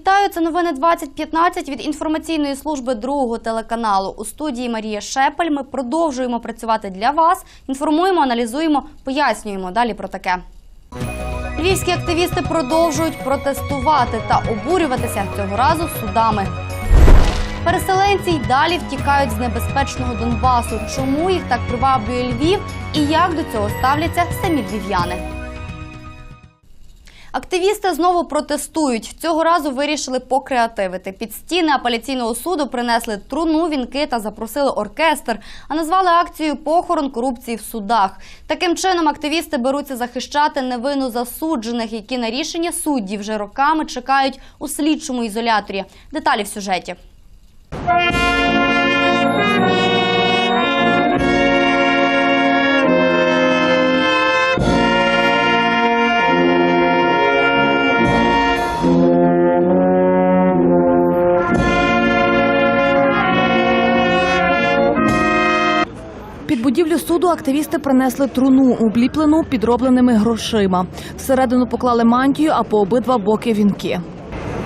Вітаю, це новини 2015 від інформаційної служби другого телеканалу. У студії Марія Шепель. Ми продовжуємо працювати для вас. Інформуємо, аналізуємо, пояснюємо. Далі про таке. Львівські активісти продовжують протестувати та обурюватися цього разу судами. Переселенці й далі втікають з небезпечного Донбасу. Чому їх так приваблює Львів і як до цього ставляться самі львів'яни? Активісти знову протестують. Цього разу вирішили покреативити. Під стіни апеляційного суду принесли труну, вінки та запросили оркестр, а назвали акцію похорон корупції в судах. Таким чином активісти беруться захищати невинно засуджених, які на рішення суддів вже роками чекають у слідчому ізоляторі. Деталі в сюжеті. Будівлю суду активісти принесли труну, обліплену підробленими грошима. Всередину поклали мантію, а по обидва боки вінки.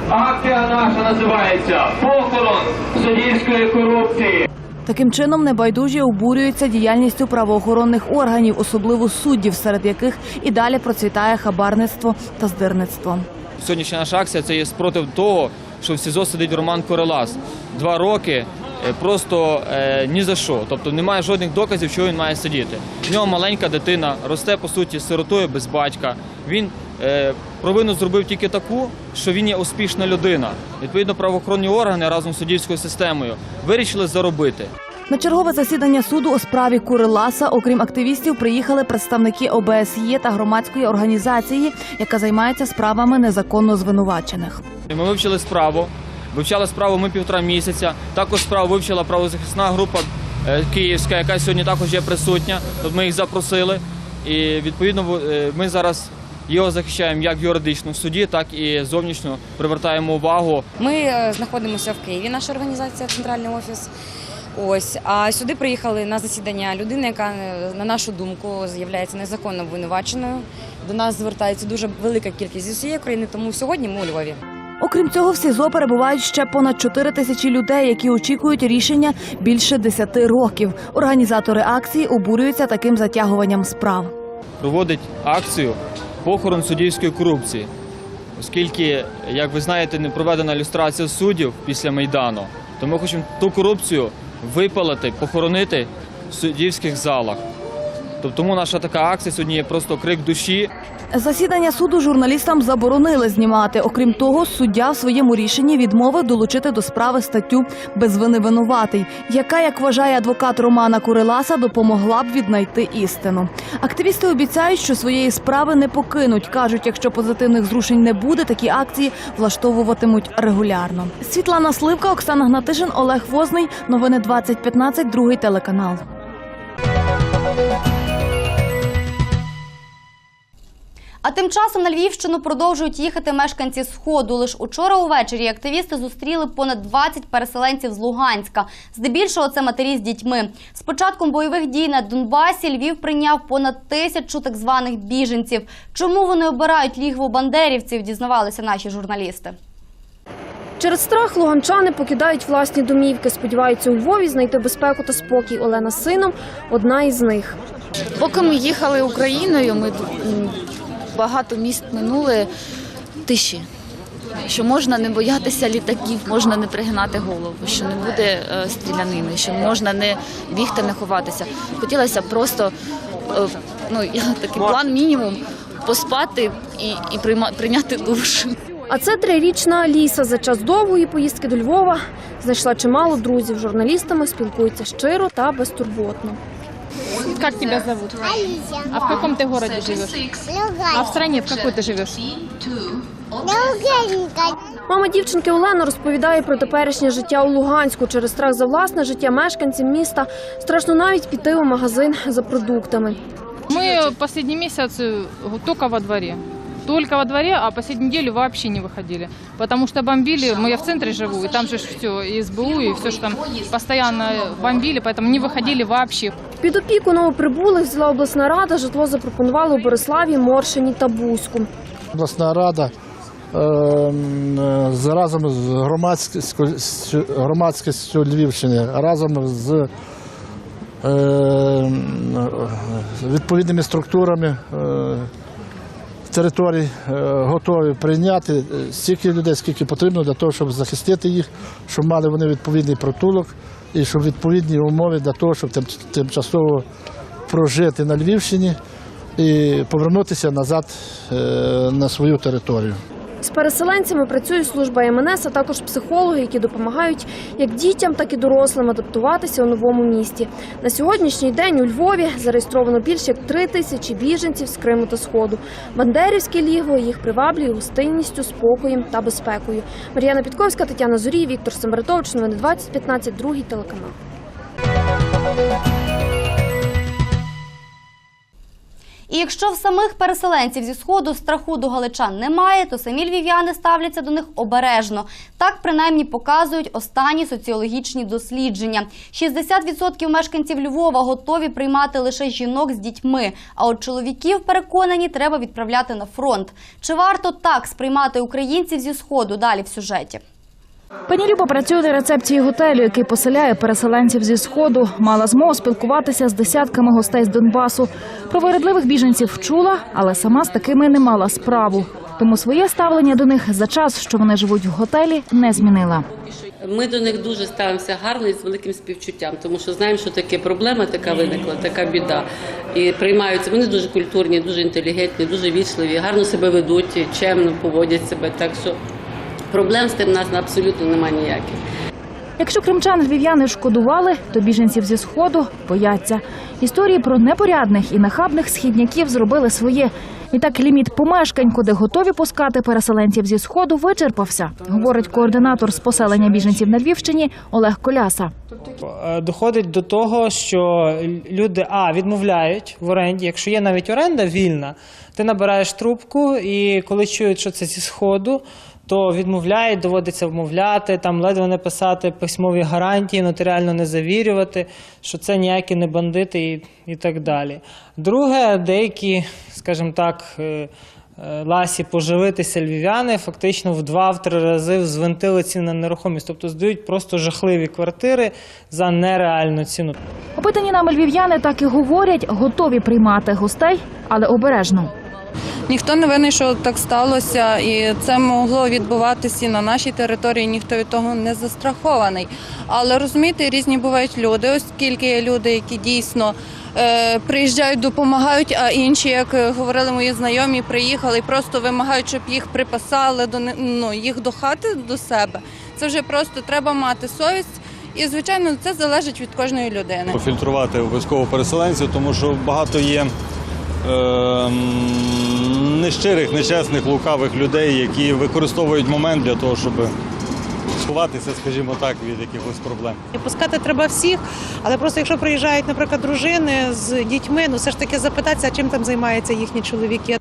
Акція наша називається Похорон суддівської корупції. Таким чином небайдужі обурюються діяльністю правоохоронних органів, особливо суддів, серед яких і далі процвітає хабарництво та здирництво. Сьогоднішня наша акція це є спротив того, що в СІЗО сидить Роман Корелас. Два роки просто е, ні за що. Тобто немає жодних доказів, що він має сидіти. В нього маленька дитина, росте по суті сиротою без батька. Він е, провину зробив тільки таку, що він є успішна людина. Відповідно, правоохоронні органи разом з суддівською системою вирішили заробити. На чергове засідання суду у справі Куриласа, окрім активістів, приїхали представники ОБСЄ та громадської організації, яка займається справами незаконно звинувачених. Ми вивчили справу. Вивчали справу ми півтора місяця. Також справу вивчила правозахисна група е, київська, яка сьогодні також є присутня. Тут ми їх запросили. І відповідно е, ми зараз його захищаємо як юридично в суді, так і зовнішньо привертаємо увагу Ми е, знаходимося в Києві, наша організація, центральний офіс. Ось а сюди приїхали на засідання людини, яка на нашу думку з'являється незаконно обвинуваченою. До нас звертається дуже велика кількість з усієї країни, тому сьогодні ми у Львові. Окрім цього, в СІЗО перебувають ще понад 4 тисячі людей, які очікують рішення більше 10 років. Організатори акції обурюються таким затягуванням справ. проводить акцію похорон суддівської корупції. Оскільки, як ви знаєте, не проведена люстрація суддів після Майдану, то ми хочемо ту корупцію випалити, похоронити в суддівських залах. Тобто тому наша така акція сьогодні є просто крик душі. Засідання суду журналістам заборонили знімати. Окрім того, суддя в своєму рішенні відмовив долучити до справи статтю без вини винуватий, яка, як вважає адвокат Романа Куриласа, допомогла б віднайти істину. Активісти обіцяють, що своєї справи не покинуть. кажуть, якщо позитивних зрушень не буде, такі акції влаштовуватимуть регулярно. Світлана Сливка, Оксана Гнатишин, Олег Возний. Новини 2015, другий телеканал. А тим часом на Львівщину продовжують їхати мешканці Сходу. Лиш учора увечері активісти зустріли понад 20 переселенців з Луганська. Здебільшого це матері з дітьми. З початком бойових дій на Донбасі Львів прийняв понад тисячу так званих біженців. Чому вони обирають лігво бандерівців, дізнавалися наші журналісти. Через страх луганчани покидають власні домівки. Сподіваються у Львові знайти безпеку та спокій. Олена з сином одна із них. Поки ми їхали Україною, ми багато міст минули тиші. Що можна не боятися літаків, можна не пригинати голову, що не буде е, стрілянини, що можна не бігти, не ховатися. Хотілося просто е, ну такий план мінімум поспати і, і прийняти душ. А це трирічна Аліса. За час довгої поїздки до Львова знайшла чимало друзів. Журналістами спілкується щиро та безтурботно. Как тебя зовут? Алися. А в каком ты городе живешь? А в стране в какой ты живешь? Луганська. Мама дівчинки Олена розповідає про теперішнє життя у Луганську. Через страх за власне життя мешканців міста страшно навіть піти у магазин за продуктами. Мы последний месяц э, только во дворе. Только во дворе, а последнюю неделю вообще не выходили. Потому что бомбили, мы я в центре живу, и там же все, и СБУ, и все, что там постоянно бомбили, поэтому не выходили вообще. Під опіку новоприбулих взяла обласна рада. Житло запропонували у Бориславі, Моршині та Бузьку. Обласна рада е, з разом з громадськістю, громадськістю Львівщини, разом з е, м, е, відповідними структурами е, територій е, готові прийняти е, стільки людей, скільки потрібно для того, щоб захистити їх, щоб мали вони відповідний притулок і щоб відповідні умови для того, щоб тимчасово прожити на Львівщині і повернутися назад е, на свою територію. З переселенцями працює служба МНС, а також психологи, які допомагають як дітям, так і дорослим адаптуватися у новому місті. На сьогоднішній день у Львові зареєстровано більше як три тисячі біженців з Криму та Сходу. Бандерівське лігво їх приваблює гостинністю, спокоєм та безпекою. Мар'яна Підковська, Тетяна Зорій, Віктор Сембратович. Новини 2015, другий телеканал. І якщо в самих переселенців зі сходу страху до галичан немає, то самі львів'яни ставляться до них обережно. Так принаймні показують останні соціологічні дослідження. 60% мешканців Львова готові приймати лише жінок з дітьми. А от чоловіків переконані, треба відправляти на фронт. Чи варто так сприймати українців зі сходу? Далі в сюжеті. Пані Люба працює на рецепції готелю, який поселяє переселенців зі сходу. Мала змогу спілкуватися з десятками гостей з Донбасу. Про вирядливих біженців чула, але сама з такими не мала справу. Тому своє ставлення до них за час, що вони живуть в готелі, не змінила. Ми до них дуже ставимося гарно і з великим співчуттям, тому що знаємо, що таке проблема така виникла, така біда. І приймаються. Вони дуже культурні, дуже інтелігентні, дуже вічливі, гарно себе ведуть, чемно поводять себе. Так що проблем з тим у нас абсолютно немає ніяких. Якщо кримчан львів'яни шкодували, то біженців зі сходу бояться. Історії про непорядних і нахабних східняків зробили своє. І так ліміт помешкань, куди готові пускати переселенців зі сходу, вичерпався, говорить координатор з поселення біженців на Львівщині Олег Коляса. Е, доходить до того, що люди а відмовляють в оренді. Якщо є навіть оренда вільна, ти набираєш трубку, і коли чують, що це зі сходу. То відмовляють, доводиться вмовляти, там ледве не писати письмові гарантії, нотаріально не завірювати, що це ніякі не бандити і, і так далі. Друге, деякі, скажімо так, е, е, ласі поживитися львів'яни фактично в два-три рази звинтили ціни на нерухомість, тобто здають просто жахливі квартири за нереальну ціну. Опитані нами львів'яни так і говорять, готові приймати гостей, але обережно. Ніхто не винний, що так сталося, і це могло відбуватися і на нашій території. Ніхто від того не застрахований. Але розумієте, різні бувають люди, оскільки є люди, які дійсно е, приїжджають, допомагають, а інші, як е, говорили мої знайомі, приїхали і просто вимагають, щоб їх припасали до ну, їх до хати до себе. Це вже просто треба мати совість. І звичайно, це залежить від кожної людини. Фільтрувати обов'язково переселенців, тому що багато є ем, нещирих, нечесних, лукавих людей, які використовують момент для того, щоб сховатися, скажімо так, від якихось проблем. Пускати треба всіх, але просто якщо приїжджають, наприклад, дружини з дітьми, ну все ж таки запитатися, чим там займаються їхні чоловіки.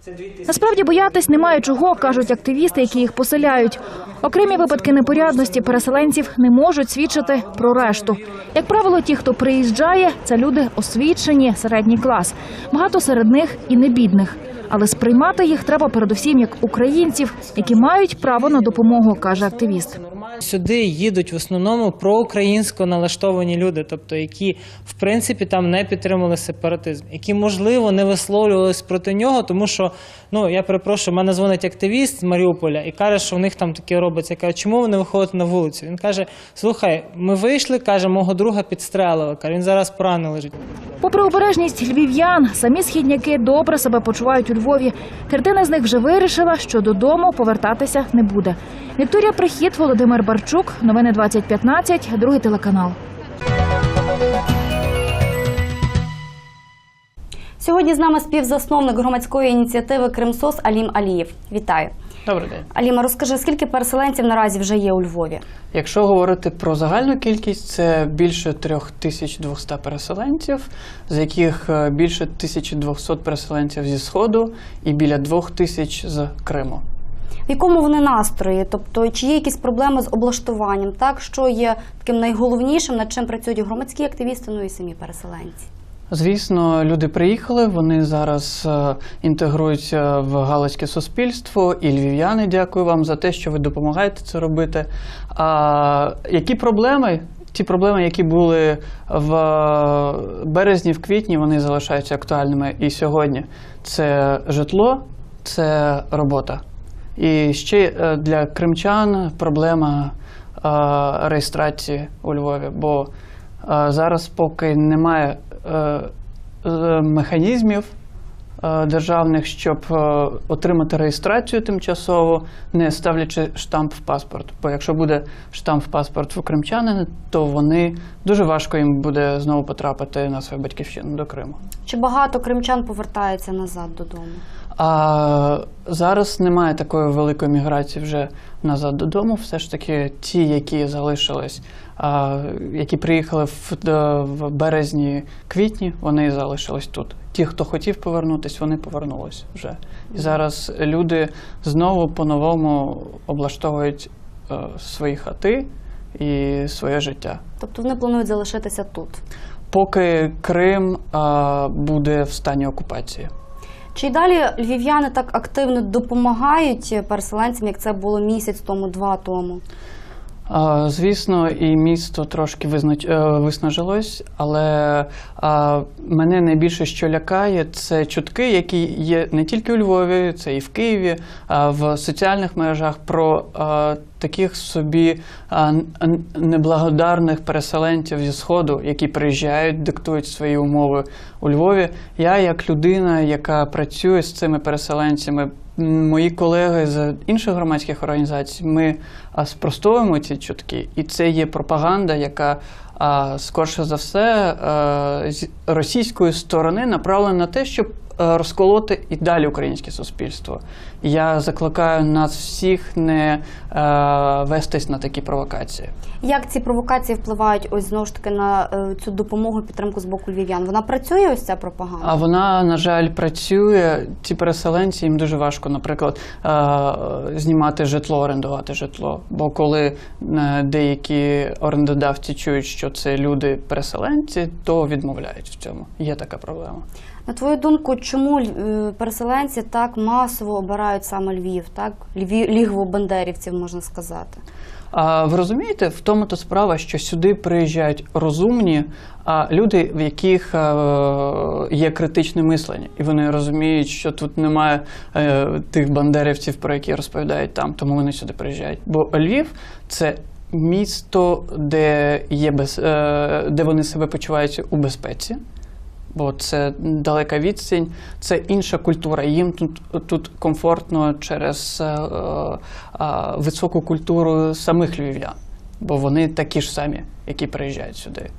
Насправді боятись немає чого, кажуть активісти, які їх поселяють. Окремі випадки непорядності переселенців не можуть свідчити про решту. Як правило, ті, хто приїжджає, це люди освічені, середній клас. Багато серед них і не бідних. Але сприймати їх треба передусім як українців, які мають право на допомогу, каже активіст. Сюди їдуть в основному проукраїнсько налаштовані люди, тобто які в принципі там не підтримували сепаратизм, які можливо не висловлювались проти нього, тому що ну я перепрошую, мене дзвонить активіст з Маріуполя і каже, що в них там таке робиться. Я кажу, чому ви не на вулицю? Він каже: Слухай, ми вийшли, каже, мого друга підстрелили. Каже, він зараз поранений лежить. Попри обережність львів'ян, самі східняки добре себе почувають у Львові. Третина з них вже вирішила, що додому повертатися не буде. Вікторія Прихід, Володимир Барчук, новини 2015, другий телеканал. Сьогодні з нами співзасновник громадської ініціативи Кримсос Алім Алієв. Вітаю. Добрий день. Аліма, розкажи, скільки переселенців наразі вже є у Львові? Якщо говорити про загальну кількість, це більше 3200 переселенців, з яких е, більше 1200 переселенців зі Сходу і біля 2000 з Криму. В якому вони настрої? Тобто, чи є якісь проблеми з облаштуванням? Так, що є таким найголовнішим, над чим працюють громадські активісти, ну і самі переселенці? Звісно, люди приїхали, вони зараз е, інтегруються в галицьке суспільство, і львів'яни, дякую вам за те, що ви допомагаєте це робити. А які проблеми? Ті проблеми, які були в березні, в квітні, вони залишаються актуальними і сьогодні. Це житло, це робота. І ще е, для кримчан проблема е, реєстрації у Львові, бо е, зараз поки немає механізмів державних, щоб отримати реєстрацію тимчасово, не ставлячи штамп в паспорт. Бо якщо буде штамп в паспорт в кримчанина, то вони дуже важко їм буде знову потрапити на свою батьківщину до Криму. Чи багато кримчан повертається назад додому? А зараз немає такої великої міграції вже назад додому. Все ж таки, ті, які залишились, а, які приїхали в, в березні, квітні, вони залишились тут. Ті, хто хотів повернутись, вони повернулись вже. І зараз люди знову по-новому облаштовують е, свої хати і своє життя. Тобто вони планують залишитися тут. Поки Крим а, буде в стані окупації. Чи далі львів'яни так активно допомагають переселенцям, як це було місяць тому, два тому? Звісно, і місто трошки е, виснажилось, але мене найбільше що лякає, це чутки, які є не тільки у Львові, це і в Києві, в соціальних мережах про таких собі неблагодарних переселенців зі Сходу, які приїжджають, диктують свої умови у Львові. Я, як людина, яка працює з цими переселенцями, мої колеги з інших громадських організацій, ми спростовуємо ці чутки, і це є пропаганда, яка скорше за все з російської сторони направлена на те, щоб розколоти і далі українське суспільство. Я закликаю нас всіх не а, вестись на такі провокації. Як ці провокації впливають ось знову ж таки на е, цю допомогу підтримку з боку львів'ян? Вона працює ось ця пропаганда? А вона, на жаль, працює. Ці переселенці їм дуже важко, наприклад, е, знімати житло, орендувати житло. Бо коли е, деякі орендодавці чують, що це люди переселенці, то відмовляють в цьому. Є така проблема. На твою думку, чому е, переселенці так масово обирають саме Львів, так Львів, лігво бандерівців можна сказати? А ви розумієте, в тому то справа, що сюди приїжджають розумні а, люди, в яких е, є критичне мислення, і вони розуміють, що тут немає е, тих бандерівців, про які розповідають там, тому вони сюди приїжджають. Бо Львів це місто, де є без, е, де вони себе почуваються у безпеці. Бо це далека відстань, це інша культура. Їм тут, тут комфортно через е, е, високу культуру самих львів'ян, бо вони такі ж самі, які приїжджають сюди.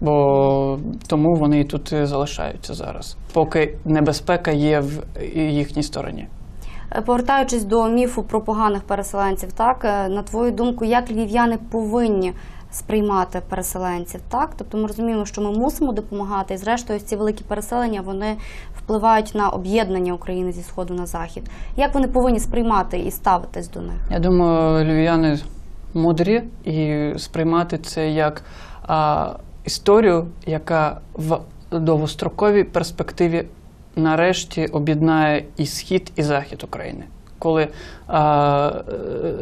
Бо тому вони тут і залишаються зараз, поки небезпека є в їхній стороні. Е, Повертаючись до міфу про поганих переселенців, так е, на твою думку, як львів'яни повинні сприймати переселенців? Так, тобто ми розуміємо, що ми мусимо допомагати, і зрештою ці великі переселення вони впливають на об'єднання України зі сходу на захід. Як вони повинні сприймати і ставитись до них? Я думаю, львів'яни мудрі і сприймати це як а, історію, яка в довгостроковій перспективі нарешті об'єднає і схід, і захід України. Коли а,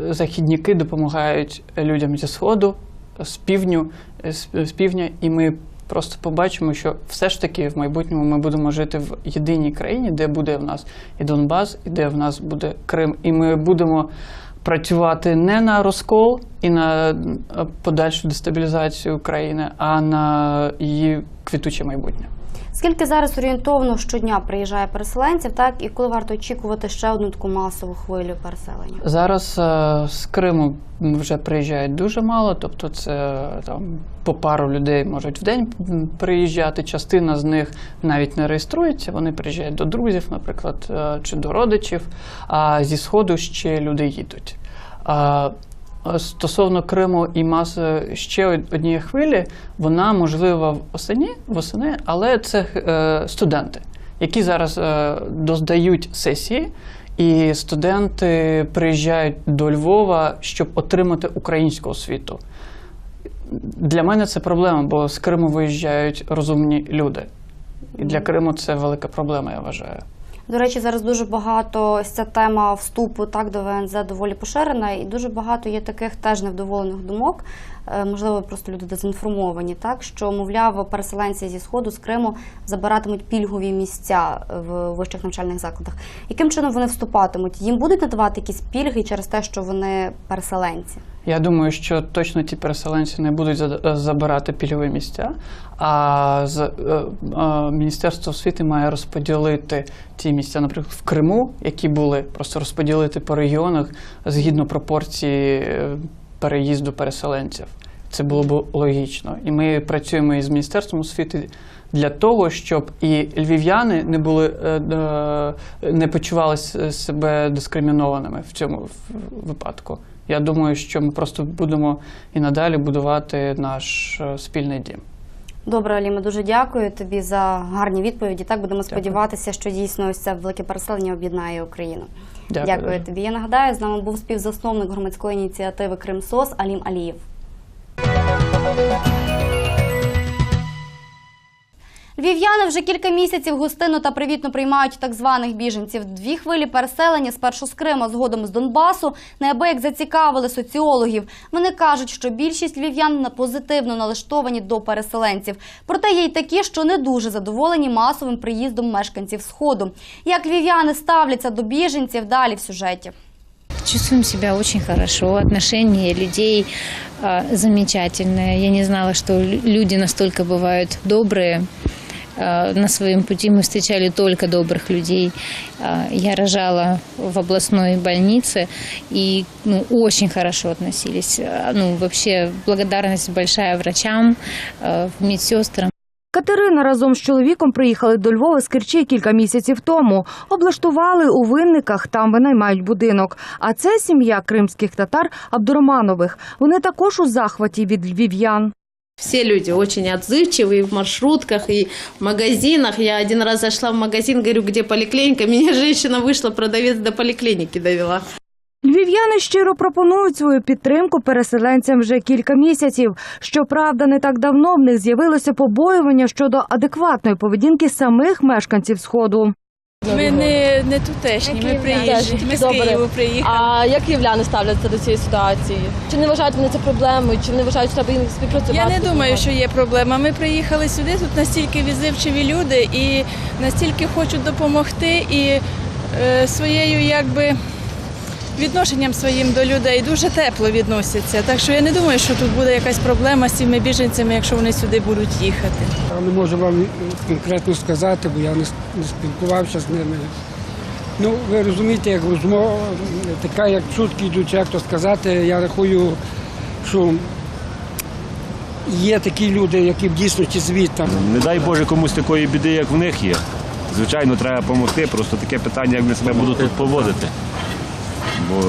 е, західніки допомагають людям зі сходу, з півдню, з, півдня, і ми просто побачимо, що все ж таки в майбутньому ми будемо жити в єдиній країні, де буде в нас і Донбас, і де в нас буде Крим, і ми будемо працювати не на розкол і на е, подальшу дестабілізацію України, а на її квітуче майбутнє. Скільки зараз орієнтовно щодня приїжджає переселенців, так і коли варто очікувати ще одну таку масову хвилю переселення? Зараз е, з Криму вже приїжджають дуже мало, тобто це там по пару людей можуть в день приїжджати. Частина з них навіть не реєструється. Вони приїжджають до друзів, наприклад, е, чи до родичів. А зі сходу ще люди їдуть. Стосовно Криму і маси ще однієї хвилі, вона можлива восени, восени, але це е, студенти, які зараз е, доздають сесії, і студенти приїжджають до Львова, щоб отримати українську освіту. Для мене це проблема, бо з Криму виїжджають розумні люди. І для Криму це велика проблема, я вважаю. До речі, зараз дуже багато ось ця тема вступу так до ВНЗ доволі поширена, і дуже багато є таких теж невдоволених думок. е, Можливо, просто люди дезінформовані, так що мовляв, переселенці зі сходу з Криму забиратимуть пільгові місця в вищих навчальних закладах. Яким чином вони вступатимуть? Їм будуть надавати якісь пільги через те, що вони переселенці? Я думаю, що точно ті переселенці не будуть за- забирати пільгові місця, а е, е, Міністерство освіти має розподілити ті місця, наприклад, в Криму, які були, просто розподілити по регіонах згідно пропорції е, переїзду переселенців. Це було б логічно. І ми працюємо із Міністерством освіти для того, щоб і львів'яни не були е, е, не почували себе дискримінованими в цьому випадку. Я думаю, що ми просто будемо і надалі будувати наш е, спільний дім. Добре, Аліма, дуже дякую тобі за гарні відповіді. Так будемо сподіватися, що дійсно ось це велике переселення об'єднає Україну. Дякую Дякую тобі. Я нагадаю, з нами був співзасновник громадської ініціативи Кримсос Алім Алієв. Львів'яни вже кілька місяців гостинно та привітно приймають так званих біженців. Дві хвилі переселення спершу з Криму, згодом з Донбасу, неабияк зацікавили соціологів. Вони кажуть, що більшість львів'ян на- позитивно налаштовані до переселенців. Проте є й такі, що не дуже задоволені масовим приїздом мешканців Сходу. Як львів'яни ставляться до біженців, далі в сюжеті. Чувствуем себя очень хорошо, отношения людей э, замечательные. Я не знала, что лю- люди настолько бывают добрые. Э, на своем пути мы встречали только добрых людей. Э, я рожала в областной больнице и ну, очень хорошо относились. Э, ну, вообще благодарность большая врачам, э, медсестрам. Катерина разом з чоловіком приїхали до Львова з Керчі кілька місяців тому. Облаштували у винниках, там винаймають будинок. А це сім'я кримських татар Абдуроманових. Вони також у захваті від львів'ян. Все люди очень отзывчивые в маршрутках и в магазинах. Я один раз зашла в магазин, говорю, где поликлиника. Меня женщина вышла, продавец до поликлиники довела. Львів'яни щиро пропонують свою підтримку переселенцям вже кілька місяців. Щоправда, не так давно в них з'явилося побоювання щодо адекватної поведінки самих мешканців сходу. Ми не, не тутешні, ми приїжджі. Ми з Києву приїхали. А як київляни ставляться до цієї ситуації? Чи не вважають вони це проблемою? Чи не вважають, що треба їм співпрацювати? Я не думаю, що є проблема. Ми приїхали сюди, тут настільки відзивчиві люди і настільки хочуть допомогти і е, своєю якби. Відношенням своїм до людей дуже тепло відносяться. Так що я не думаю, що тут буде якась проблема з цими біженцями, якщо вони сюди будуть їхати. Я не можу вам конкретно сказати, бо я не, спілкувався з ними. Ну, ви розумієте, як розмова, така, як чутки йдуть, як то сказати, я рахую, що є такі люди, які в дійсності звідти. Не дай Боже комусь такої біди, як в них є. Звичайно, треба допомогти. Просто таке питання, як вони себе будуть тут поводити. Бо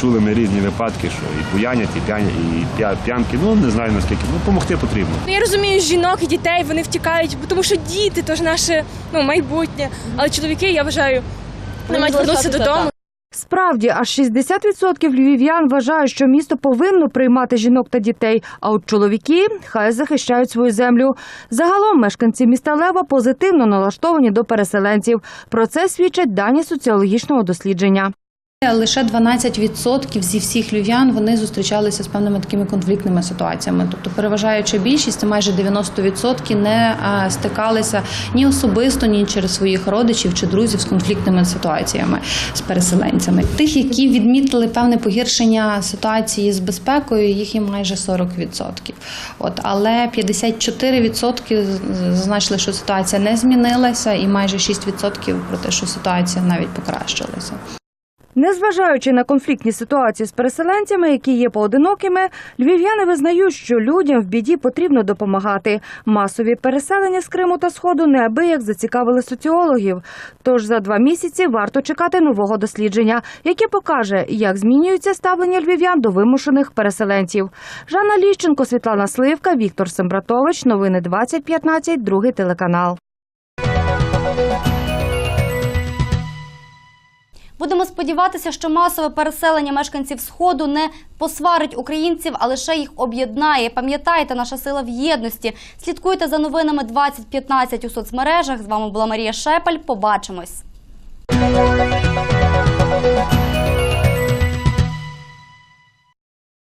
чули ми різні випадки, що і буянять, і п'яні, і п'янки. Ну не знаю наскільки. Ну, допомогти потрібно. Ну, Я розумію жінок і дітей, вони втікають, бо тому що діти то ж наше ну, майбутнє. Але чоловіки, я вважаю, не мають вернутися додому. Справді, аж 60% львів'ян вважають, що місто повинно приймати жінок та дітей. А от чоловіки хай захищають свою землю. Загалом мешканці міста Лева позитивно налаштовані до переселенців. Про це свідчать дані соціологічного дослідження. Лише 12% зі всіх львів'ян вони зустрічалися з певними такими конфліктними ситуаціями. Тобто, переважаюча більшість, це майже 90% не стикалися ні особисто, ні через своїх родичів чи друзів з конфліктними ситуаціями з переселенцями. Тих, які відмітили певне погіршення ситуації з безпекою, їх є майже 40%. От але 54% зазначили, що ситуація не змінилася, і майже 6% про те, що ситуація навіть покращилася. Незважаючи на конфліктні ситуації з переселенцями, які є поодинокими, львів'яни визнають, що людям в біді потрібно допомагати. Масові переселення з Криму та Сходу неабияк зацікавили соціологів. Тож за два місяці варто чекати нового дослідження, яке покаже, як змінюється ставлення львів'ян до вимушених переселенців. Жанна Ліщенко, Світлана Сливка, Віктор Сембратович. Новини 2015, другий телеканал. Будемо сподіватися, що масове переселення мешканців сходу не посварить українців, а лише їх об'єднає. Пам'ятайте, наша сила в єдності. Слідкуйте за новинами 2015 у соцмережах. З вами була Марія Шепель. Побачимось.